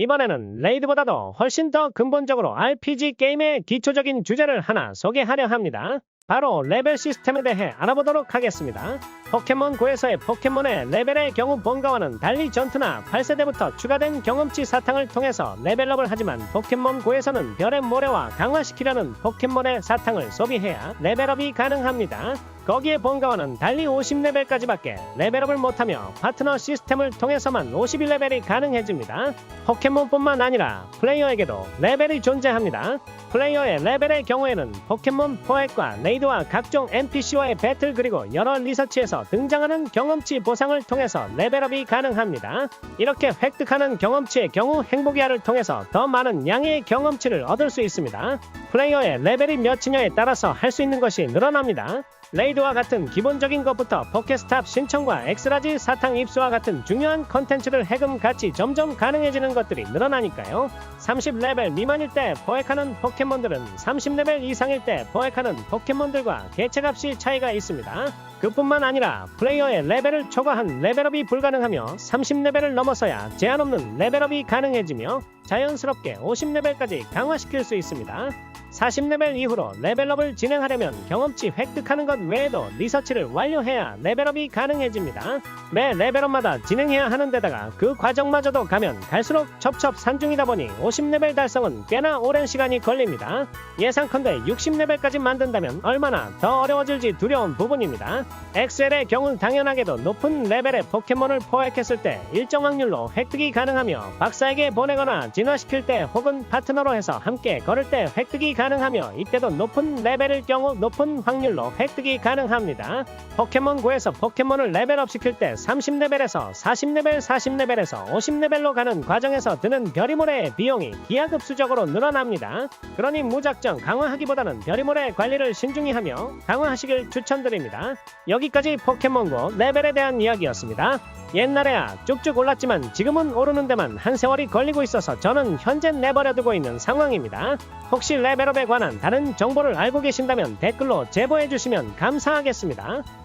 이번에는 레이드보다도 훨씬 더 근본적으로 RPG 게임의 기초적인 주제를 하나 소개하려 합니다. 바로 레벨 시스템에 대해 알아보도록 하겠습니다. 포켓몬 고에서의 포켓몬의 레벨의 경우 본가와는 달리 전투나 8세대부터 추가된 경험치 사탕을 통해서 레벨업을 하지만 포켓몬 고에서는 별의 모래와 강화시키려는 포켓몬의 사탕을 소비해야 레벨업이 가능합니다. 거기에 본가와는 달리 50레벨까지밖에 레벨업을 못하며 파트너 시스템을 통해서만 51레벨이 가능해집니다. 포켓몬뿐만 아니라 플레이어에게도 레벨이 존재합니다. 플레이어의 레벨의 경우에는 포켓몬 포획과 레이드와 각종 NPC와의 배틀 그리고 여러 리서치에서 등장하는 경험치 보상을 통해서 레벨업이 가능합니다. 이렇게 획득하는 경험치의 경우 행복이야를 통해서 더 많은 양의 경험치를 얻을 수 있습니다. 플레이어의 레벨이 몇이냐에 따라서 할 수 있는 것이 늘어납니다. 레이드 와 같은 기본적인 것부터 포켓스탑 신청과 엑스라지 사탕 입수와 같은 중요한 컨텐츠를 해금 같이 점점 가능해지는 것들이 늘어나니까요. 30레벨 미만일 때 포획하는 포켓몬들은 30레벨 이상일 때 포획하는 포켓몬들과 개체값이 차이가 있습니다. 그뿐만 아니라 플레이어의 레벨을 초과한 레벨업이 불가능하며 30레벨을 넘어서야 제한 없는 레벨업이 가능해지며 자연스럽게 50레벨까지 강화시킬 수 있습니다. 40레벨 이후로 레벨업을 진행하려면 경험치 획득하는 것 외에도 리서치를 완료해야 레벨업이 가능해집니다. 매 레벨업마다 진행해야 하는 데다가 그 과정마저도 가면 갈수록 첩첩산중이다 보니 50레벨 달성은 꽤나 오랜 시간이 걸립니다. 예상컨대 60레벨까지 만든다면 얼마나 더 어려워질지 두려운 부분입니다. 엑셀의 경우 당연하게도 높은 레벨의 포켓몬을 포획했을 때 일정 확률로 획득이 가능하며 박사에게 보내거나 진화시킬 때 혹은 파트너로 해서 함께 걸을 때 획득이 가능하며 이때도 높은 레벨일 경우 높은 확률로 획득이 가능합니다. 포켓몬고에서 포켓몬을 레벨업 시킬 때 30레벨에서 40레벨, 40레벨에서 50레벨로 가는 과정에서 드는 별이모래의 비용이 기하급수적으로 늘어납니다. 그러니 무작정 강화하기보다는 별이모래 관리를 신중히 하며 강화하시길 추천드립니다. 여기까지 포켓몬고 레벨에 대한 이야기였습니다. 옛날에야 쭉쭉 올랐지만 지금은 오르는 데만 한 세월이 걸리고 있어서 저는 현재 내버려두고 있는 상황입니다. 혹시 레벨업에 관한 다른 정보를 알고 계신다면 댓글로 제보해 주시면 감사하겠습니다.